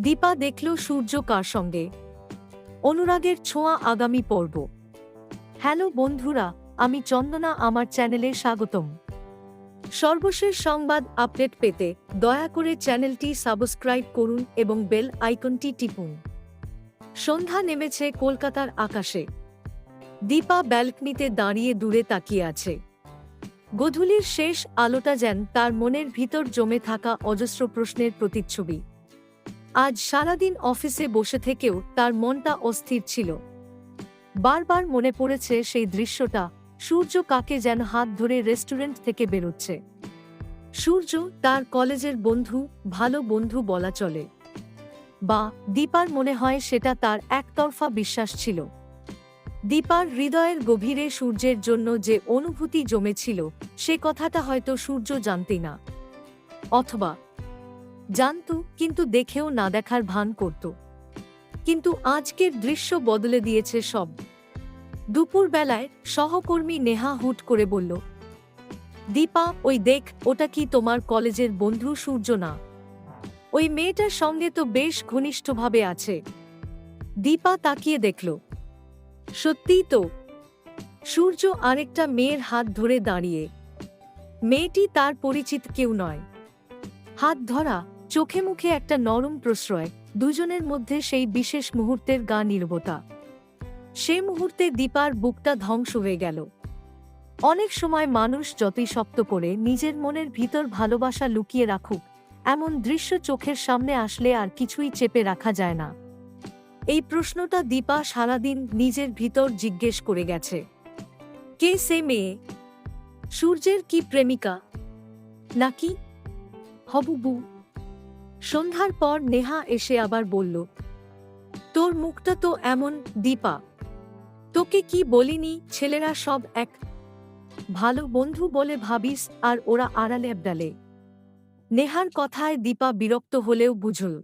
দীপা দেখল সূর্য কার সঙ্গে। অনুরাগের ছোঁয়া আগামী পর্ব। হ্যালো বন্ধুরা, আমি চন্দনা, আমার চ্যানেলে স্বাগতম। সর্বশেষ সংবাদ আপডেট পেতে দয়া করে চ্যানেলটি সাবস্ক্রাইব করুন এবং বেল আইকনটি টিপুন। সন্ধ্যা নেমেছে কলকাতার আকাশে। দীপা ব্যালকনিতে দাঁড়িয়ে দূরে তাকিয়ে আছে। গধূলির শেষ আলোটা যেন তার মনের ভিতর জমে থাকা অজস্র প্রশ্নের প্রতিচ্ছবি। আজ সারাদিন অফিসে বসে থেকেও তার মনটা অস্থির ছিল। বারবার মনে পড়েছে সেই দৃশ্যটা, সূর্য কাকে যেন হাত ধরে রেস্টুরেন্ট থেকে বেরোচ্ছে। সূর্য তার কলেজের বন্ধু, ভালো বন্ধু বলা চলে। বা দীপার মনে হয় সেটা তার একতরফা বিশ্বাস ছিল। দীপার হৃদয়ের গভীরে সূর্যের জন্য যে অনুভূতি জমেছিল, সে কথাটা হয়তো সূর্য জানতেই না। অথবা জানত কিন্তু দেখেও না দেখার ভান করত। কিন্তু আজকের দৃশ্য বদলে দিয়েছে সব। দুপুরবেলায় সহকর্মী নেহা হুট করে বলল, দীপা, ওই দেখ, ওটা কি তোমার কলেজের বন্ধু সূর্য না? ওই মেয়েটার সঙ্গে তো বেশ ঘনিষ্ঠভাবে আছে। দীপা তাকিয়ে দেখল, সত্যিই তো? সূর্য আরেকটা মেয়ের হাত ধরে দাঁড়িয়ে, মেয়েটি তার পরিচিত কেউ নয়। হাত ধরা চোখে মুখে একটা নরম প্রশ্রয়, দুজনের মধ্যে সেই বিশেষ মুহূর্তের গা নির্বতা। সে মুহূর্তে দীপার বুকটা ধ্বংস হয়ে গেল। অনেক সময় মানুষ যতই শক্ত করে নিজের মনের ভিতর ভালোবাসা লুকিয়ে রাখুক, এমন দৃশ্য চোখের সামনে আসলে আর কিছুই চেপে রাখা যায় না। এই প্রশ্নটা দীপা সারাদিন নিজের ভিতর জিজ্ঞেস করে গেছে। কে সে মেয়ে? সূর্যের কি প্রেমিকা? নাকি? হবুবু। সন্ধ্যার পর নেহা এসে আবার বলল, তোর মুখটা তো এমন দীপা। তোকে কি বলিনি ছেলেরা সব এক ভালো বন্ধু বলে ভাবিস আর ওরা আড়ালে ডালে নেহার কথায় দীপা বিরক্ত হলেও বুঝল